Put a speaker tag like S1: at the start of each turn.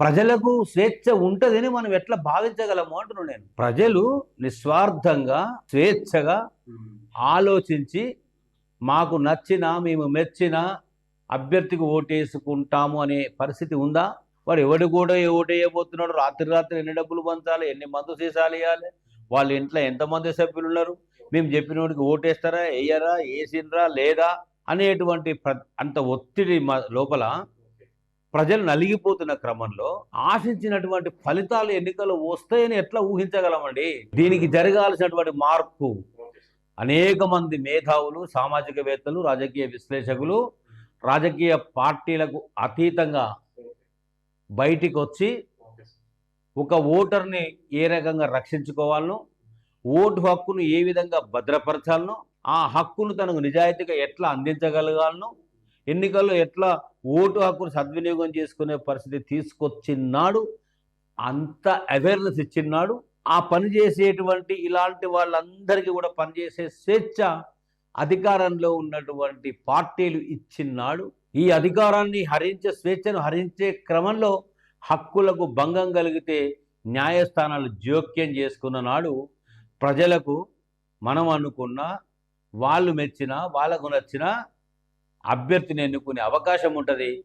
S1: ప్రజలకు స్వేచ్ఛ ఉంటుందని మనం ఎట్లా భావించగలము అంటున్నాను నేను. ప్రజలు నిస్వార్థంగా స్వేచ్ఛగా ఆలోచించి మాకు నచ్చిన మేము మెచ్చిన అభ్యర్థికి ఓటేసుకుంటాము అనే పరిస్థితి ఉందా? వాడు ఎవడు కూడా ఓటేయబోతున్నాడు రాత్రి రాత్రి ఎన్ని డబ్బులు పంచాలి? ఎన్ని మందు సీసాలు వేయాలి? వాళ్ళ ఇంట్లో ఎంతమంది సభ్యులు ఉన్నారు? మేము చెప్పిన వాడికి ఓటేస్తారా వేయరా వేసిండ్రా లేదా అనేటువంటి ప్ర అంత ఒత్తిడి లోపల ప్రజలు నలిగిపోతున్న క్రమంలో ఆశించినటువంటి ఫలితాలు ఎన్నికలు వస్తాయని ఎట్లా ఊహించగలమండి? దీనికి జరగాల్సినటువంటి మార్పు. అనేక మంది మేధావులు సామాజికవేత్తలు రాజకీయ విశ్లేషకులు రాజకీయ పార్టీలకు అతీతంగా బయటికి వచ్చి ఒక ఓటర్ని ఏ రకంగా రక్షించుకోవాలనో ఓటు హక్కును ఏ విధంగా భద్రపరచాలనో ఆ హక్కును తనకు నిజాయితీగా ఎట్లా అందించగలగాలనో ఎన్నికల్లో ఎట్లా ఓటు హక్కును సద్వినియోగం చేసుకునే పరిస్థితి తీసుకొచ్చినాడు అంత అవేర్నెస్ ఇచ్చిన్నాడు ఆ పని చేసేటువంటి ఇలాంటి వాళ్ళందరికీ కూడా పనిచేసే స్వేచ్ఛ అధికారంలో ఉన్నటువంటి పార్టీలు ఇచ్చిన్నాడు. ఈ అధికారాన్ని హరించే స్వేచ్ఛను హరించే క్రమంలో హక్కులకు భంగం కలిగితే న్యాయస్థానాలు జోక్యం చేసుకున్న నాడు ప్రజలకు మనం అనుకున్న వాళ్ళు మెచ్చిన వాళ్ళకు నచ్చిన అభ్యర్థిని ఎన్నుకునే అవకాశం ఉంటుంది.